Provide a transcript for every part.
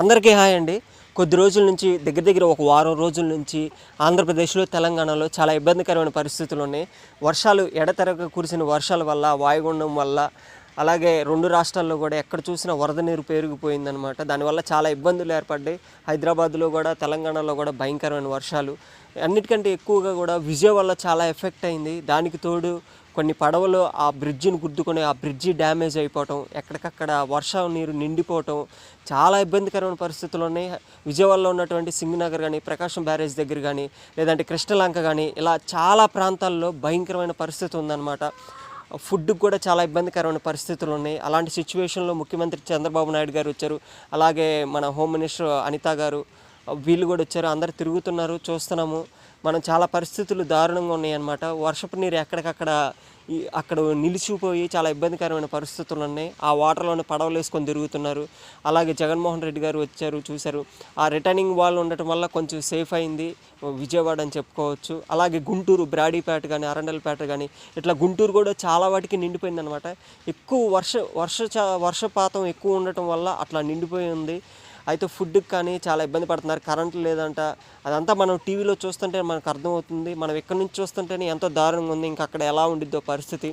అందరికీ హాయ్ అండి. కొద్ది రోజుల నుంచి దగ్గర దగ్గర ఒక వారం రోజుల నుంచి ఆంధ్రప్రదేశ్లో తెలంగాణలో చాలా ఇబ్బందికరమైన పరిస్థితులు ఉన్నాయి. వర్షాలు ఎడతెరగ కురిసిన వర్షాల వల్ల వాయుగుండం వల్ల అలాగే రెండు రాష్ట్రాల్లో కూడా ఎక్కడ చూసినా వరద నీరు పెరిగిపోయిందనమాట దానివల్ల చాలా ఇబ్బందులు ఏర్పడ్డాయి. హైదరాబాద్లో కూడా తెలంగాణలో కూడా భయంకరమైన వర్షాలు. అన్నిటికంటే ఎక్కువగా కూడా విజయ్ చాలా ఎఫెక్ట్ అయింది. దానికి తోడు కొన్ని పడవలు ఆ బ్రిడ్జిని గుద్దుకొని ఆ బ్రిడ్జి డ్యామేజ్ అయిపోవటం ఎక్కడికక్కడ వర్షం నీరు నిండిపోవటం చాలా ఇబ్బందికరమైన పరిస్థితులు ఉన్నాయి. విజయవాడలో ఉన్నటువంటి సింగనగర్ కానీ ప్రకాశం బ్యారేజ్ దగ్గర కానీ లేదంటే కృష్ణలంక కానీ ఇలా చాలా ప్రాంతాల్లో భయంకరమైన పరిస్థితి ఉందన్నమాట. ఫుడ్ కూడా చాలా ఇబ్బందికరమైన పరిస్థితులు ఉన్నాయి. అలాంటి సిచ్యువేషన్లో ముఖ్యమంత్రి చంద్రబాబు నాయుడు గారు వచ్చారు. అలాగే మన హోమ్ మినిస్టర్ అనిత గారు వీళ్ళు కూడా వచ్చారు. అందరు తిరుగుతున్నారు చూస్తున్నాము. మనం చాలా పరిస్థితులు దారుణంగా ఉన్నాయన్నమాట. వర్షపు నీరు ఎక్కడికక్కడ అక్కడ నిలిచిపోయి చాలా ఇబ్బందికరమైన పరిస్థితులు ఉన్నాయి. ఆ వాటర్లోనే పడవలు వేసుకొని తిరుగుతున్నారు. అలాగే జగన్మోహన్ రెడ్డి గారు వచ్చారు చూశారు. ఆ రిటర్నింగ్ వాల్ ఉండటం వల్ల కొంచెం సేఫ్ అయింది. విజయవాడ అని చెప్పుకోవచ్చు. అలాగే గుంటూరు బ్రాడీపేట కానీ అరండల్పేట కానీ ఇట్లా గుంటూరు కూడా చాలా వాటికి నిండిపోయింది అనమాట ఎక్కువ వర్ష వర్ష చా- వర్షపాతం ఎక్కువ ఉండటం వల్ల అట్లా నిండిపోయి ఉంది. అయితే ఫుడ్కి కానీ చాలా ఇబ్బంది పడుతున్నారు. కరెంట్ లేదంట. అదంతా మనం టీవీలో చూస్తుంటే మనకు అర్థమవుతుంది. మనం ఎక్కడి నుంచి చూస్తుంటేనే ఎంతో దారుణంగా ఉంది. ఇంకా అక్కడ ఎలా ఉండిద్దో పరిస్థితి.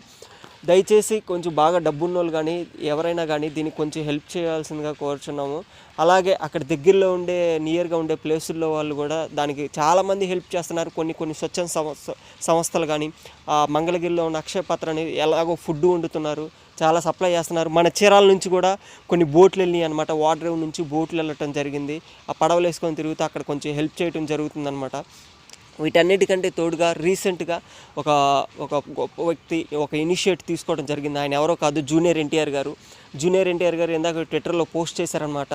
దయచేసి కొంచెం బాగా డబ్బున్నోళ్ళు కానీ ఎవరైనా కానీ దీనికి కొంచెం హెల్ప్ చేయాల్సిందిగా కోరుచున్నాము. అలాగే అక్కడ దగ్గరలో ఉండే నియర్గా ఉండే ప్లేసుల్లో వాళ్ళు కూడా దానికి చాలామంది హెల్ప్ చేస్తున్నారు. కొన్ని కొన్ని స్వచ్ఛంద సంస్థ సంస్థలు కానీ ఆ మంగళగిరిలో ఉన్న అక్షయ పాత్ర అనేది ఎలాగో ఫుడ్ వండుతున్నారు. చాలా సప్లై చేస్తున్నారు. మన చీరాల నుంచి కూడా కొన్ని బోట్లు వెళ్ళినాయి అనమాట వాటర్ నుంచి బోట్లు వెళ్ళటం జరిగింది. ఆ పడవలు వేసుకొని తిరుగుతూ అక్కడ కొంచెం హెల్ప్ చేయడం జరుగుతుందన్నమాట. వీటన్నిటికంటే తోడుగా రీసెంట్గా ఒక ఒక గొప్ప వ్యక్తి ఒక ఇనిషియేట్ తీసుకోవడం జరిగింది. ఆయన ఎవరో కాదు జూనియర్ ఎన్టీఆర్ గారు. జూనియర్ ఎన్టీఆర్ గారు ఇందాక ట్విట్టర్లో పోస్ట్ చేశారనమాట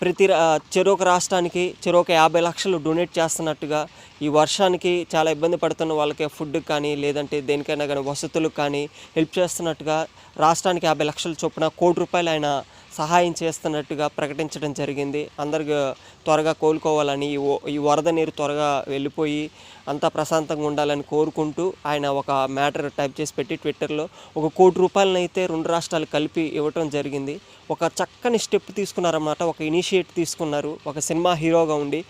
ప్రతి రా- చెరొక రాష్ట్రానికి చెరొక యాభై లక్షలు డొనేట్ చేస్తున్నట్టుగా ఈ వర్షానికి చాలా ఇబ్బంది పడుతున్న వాళ్ళకి ఫుడ్కి కానీ లేదంటే దేనికైనా కానీ వసతులకు కానీ హెల్ప్ చేస్తున్నట్టుగా రాష్ట్రానికి యాభై లక్షల చొప్పున కోటి రూపాయలు ఆయన సహాయం చేస్తున్నట్టుగా ప్రకటించడం జరిగింది. అందరికి త్వరగా కోలుకోవాలని ఈ ఈ వరద నీరు త్వరగా వెళ్ళిపోయి అంతా ప్రశాంతంగా ఉండాలని కోరుకుంటూ ఆయన ఒక మ్యాటర్ టైప్ చేసి పెట్టి ట్విట్టర్లో ఒక కోటి రూపాయలనైతే రెండు రాష్ట్రాలు కలిపి ఇవ్వటం జరిగింది. ఒక చక్కని స్టెప్ తీసుకున్నారన్నమాట. ఒక ఇనిషియేట్ తీసుకున్నారు. ఒక సినిమా హీరోగా ఉండి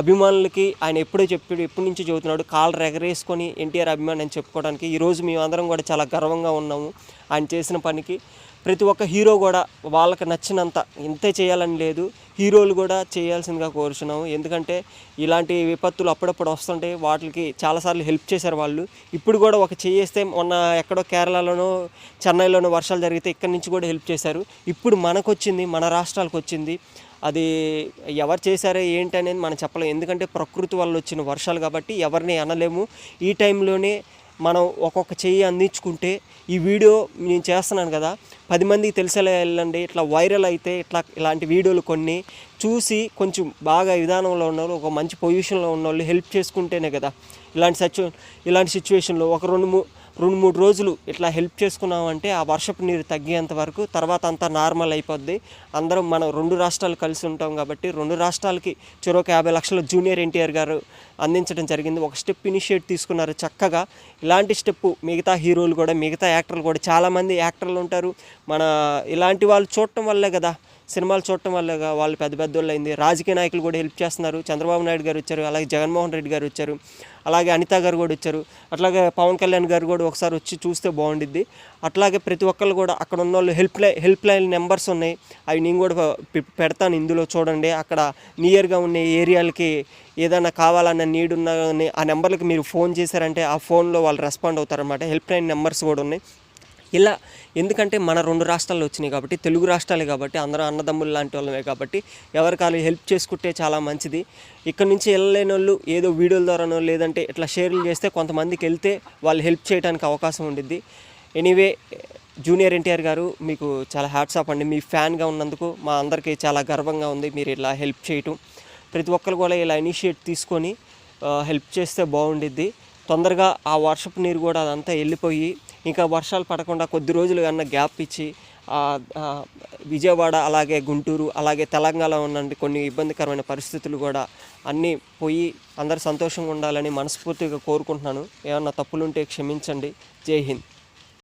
అభిమానులకి ఆయన ఎప్పుడో చెప్పాడు ఎప్పటి నుంచి చెబుతున్నాడు కాళ్ళు ఎగరేసుకొని ఎన్టీఆర్ అభిమాని అని చెప్పుకోవడానికి. ఈరోజు మేమందరం కూడా చాలా గర్వంగా ఉన్నాము ఆయన చేసిన పనికి. ప్రతి ఒక్క హీరో కూడా వాళ్ళకి నచ్చినంత ఇంతే చేయాలని లేదు. హీరోలు కూడా చేయాల్సిందిగా కోరుచున్నాము. ఎందుకంటే ఇలాంటి విపత్తులు అప్పుడప్పుడు వస్తుంటాయి వాటికి చాలాసార్లు హెల్ప్ చేశారు వాళ్ళు. ఇప్పుడు కూడా ఒక చేస్తే మొన్న ఎక్కడో కేరళలోనో చెన్నైలోనో వర్షాలు జరిగితే ఇక్కడి నుంచి కూడా హెల్ప్ చేశారు. ఇప్పుడు మనకు వచ్చింది మన రాష్ట్రాలకు వచ్చింది. అది ఎవరు చేశారో ఏంటి అనేది మనం చెప్పలేము ఎందుకంటే ప్రకృతి వల్ల వచ్చిన వర్షాలు కాబట్టి ఎవరిని అనలేము. ఈ టైంలోనే మనం ఒక్కొక్క చెయ్యి అందించుకుంటే ఈ వీడియో నేను చేస్తున్నాను కదా పది మందికి తెలిసేలా వెళ్ళండి ఇట్లా వైరల్ అయితే ఇట్లా ఇలాంటి వీడియోలు కొన్ని చూసి కొంచెం బాగా విధానంలో ఉన్న వాళ్ళు ఒక మంచి పొజిషన్లో ఉన్న వాళ్ళు హెల్ప్ చేసుకుంటేనే కదా ఇలాంటి సచు ఇలాంటి సిచ్యువేషన్లో ఒక రెండు మూ రెండు మూడు రోజులు ఇట్లా హెల్ప్ చేసుకున్నామంటే ఆ వర్షపు నీరు తగ్గేంత వరకు తర్వాత అంతా నార్మల్ అయిపోద్ది. అందరం మనం రెండు రాష్ట్రాలు కలిసి ఉంటాం కాబట్టి రెండు రాష్ట్రాలకి చెరొక యాభై లక్షల జూనియర్ ఎన్టీఆర్ గారు అందించడం జరిగింది. ఒక స్టెప్ ఇనిషియేట్ తీసుకున్నారు చక్కగా. ఇలాంటి స్టెప్ మిగతా హీరోలు కూడా మిగతా యాక్టర్లు కూడా చాలామంది యాక్టర్లు ఉంటారు. మన ఇలాంటి వాళ్ళు చూడటం వల్లే కదా సినిమాలు చూడటం వల్ల వాళ్ళు పెద్ద పెద్దోళ్ళు అయింది. రాజకీయ నాయకులు కూడా హెల్ప్ చేస్తున్నారు. చంద్రబాబు నాయుడు గారు వచ్చారు. అలాగే జగన్మోహన్ రెడ్డి గారు వచ్చారు. అలాగే అనిత గారు కూడా వచ్చారు. అట్లాగే పవన్ కళ్యాణ్ గారు కూడా ఒకసారి వచ్చి చూస్తే బాగుండిద్ది. అట్లాగే ప్రతి ఒక్కళ్ళు కూడా అక్కడ ఉన్న వాళ్ళు help line help line numbers ఉన్నాయి. అవి నేను కూడా పె- పెడతాను ఇందులో చూడండి. అక్కడ నియర్గా ఉన్న ఏరియాలకి ఏదైనా కావాలన్న నీడ్ ఉన్న ఆ నెంబర్లకి మీరు ఫోన్ చేశారంటే ఆ ఫోన్లో వాళ్ళు రెస్పాండ్ అవుతారన్నమాట. హెల్ప్ లైన్ నెంబర్స్ కూడా ఉన్నాయి. ఇలా ఎందుకంటే మన రెండు రాష్ట్రాలు వచ్చినాయి కాబట్టి తెలుగు రాష్ట్రాలే కాబట్టి అందరూ అన్నదమ్ములు లాంటి వాళ్ళమే కాబట్టి ఎవరికాలు హెల్ప్ చేసుకుంటే చాలా మంచిది. ఇక్కడ నుంచి వెళ్ళలేని వాళ్ళు ఏదో వీడియోల ద్వారానో లేదంటే ఇట్లా షేర్లు చేస్తే కొంతమందికి వెళ్తే వాళ్ళు హెల్ప్ చేయడానికి అవకాశం ఉండిద్ది. ఎనీవే జూనియర్ ఎన్టీఆర్ గారు మీకు చాలా హ్యాట్స్ ఆఫ్ అండి. మీ ఫ్యాన్గా ఉన్నందుకు మా అందరికీ చాలా గర్వంగా ఉంది. మీరు ఇలా హెల్ప్ చేయటం. ప్రతి ఒక్కరు కూడా ఇలా ఇనిషియేట్ తీసుకొని హెల్ప్ చేస్తే బాగుండిద్ది. తొందరగా ఆ వర్షపు నీరు కూడా అదంతా వెళ్ళిపోయి ఇంకా వర్షాలు పడకుండా కొద్ది రోజులు కన్నా గ్యాప్ ఇచ్చి విజయవాడ అలాగే గుంటూరు అలాగే తెలంగాణ ఉన్నటువంటి కొన్ని ఇబ్బందికరమైన పరిస్థితులు కూడా అన్నీ పోయి అందరు సంతోషంగా ఉండాలని మనస్ఫూర్తిగా కోరుకుంటున్నాను. ఏమన్నా తప్పులుంటే క్షమించండి. జై హింద్.